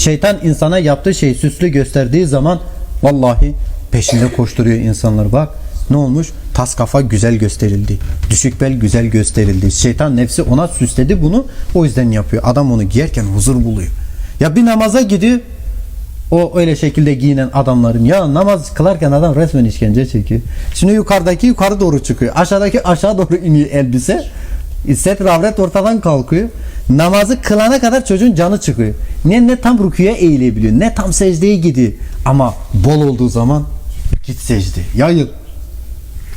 Şeytan insana yaptığı şeyi süslü gösterdiği zaman vallahi peşinde koşturuyor insanlar. Bak ne olmuş? Tas kafa güzel gösterildi. Düşük bel güzel gösterildi. Şeytan nefsi ona süsledi bunu. O yüzden yapıyor. Adam onu giyerken huzur buluyor. Ya bir namaza gidiyor. O öyle şekilde giyinen adamların ya namaz kılarken adam resmen işkence çekiyor. Şimdi yukarıdaki yukarı doğru çıkıyor. Aşağıdaki aşağı doğru iniyor elbise. İsset ravret ortadan kalkıyor. Namazı kılana kadar çocuğun canı çıkıyor. Ne ne tam rüküye eğilebiliyor. Ne tam secdeye gidiyor. Ama bol olduğu zaman git secde. Yayıl.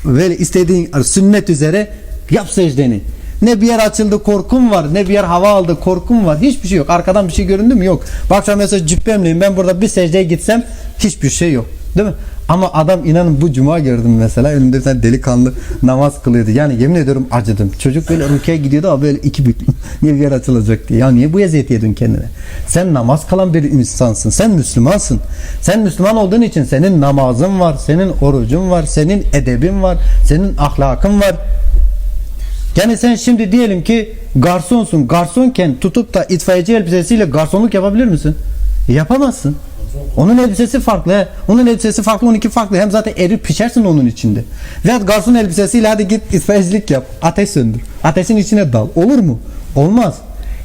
Böyle istediğin sünnet üzere yap secdeni. Ne bir yer açıldı korkum var, ne bir yer hava aldı korkum var. Hiçbir şey yok. Arkadan bir şey göründü mü? Yok. Bak mesela cübbemliyim. Ben burada bir secdeye gitsem hiçbir şey yok. Değil mi? Ama adam inanın bu cuma gördüm mesela. Önümde bir tane delikanlı namaz kılıyordu. Yani yemin ediyorum acıdım. Çocuk böyle rüküye gidiyordu ama böyle iki büklüm. niye bir yer açılacak diye. Ya niye bu eziyeti yedin kendine? Sen namaz kılan bir insansın. Sen Müslümansın. Sen Müslüman olduğun için senin namazın var, senin orucun var, senin edebin var, senin ahlakın var. Yani sen şimdi diyelim ki garsonsun. Garsonken tutup da itfaiyeci elbisesiyle garsonluk yapabilir misin? Yapamazsın. Onun elbisesi farklı. Onun elbisesi farklı, onunki farklı. Hem zaten erip pişersin onun içinde. Veya garson elbisesiyle hadi git itfaiyecilik yap. Ateş söndür. Ateşin içine dal. Olur mu? Olmaz.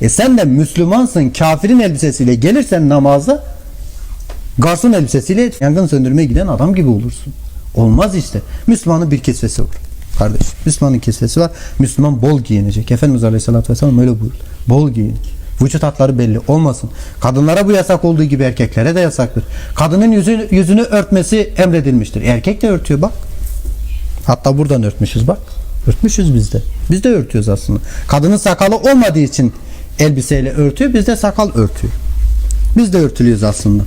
E sen de Müslümansın. Kafirin elbisesiyle gelirsen namaza garson elbisesiyle yangın söndürmeye giden adam gibi olursun. Olmaz işte. Müslümanın bir kisvesi var. Kardeş. Müslümanın kisvesi var. Müslüman bol giyinecek. Efendimiz Aleyhisselatü Vesselam öyle buyurdu. Bol giyin. Vücut hatları belli olmasın. Kadınlara bu yasak olduğu gibi erkeklere de yasaktır. Kadının yüzünü, yüzünü örtmesi emredilmiştir. Erkek de örtüyor bak. Hatta buradan örtmüşüz bak. Örtmüşüz biz de. Biz de örtüyoruz aslında. Kadının sakalı olmadığı için elbiseyle örtüyor. Biz de sakal örtüyor. Biz de örtülüyoruz aslında.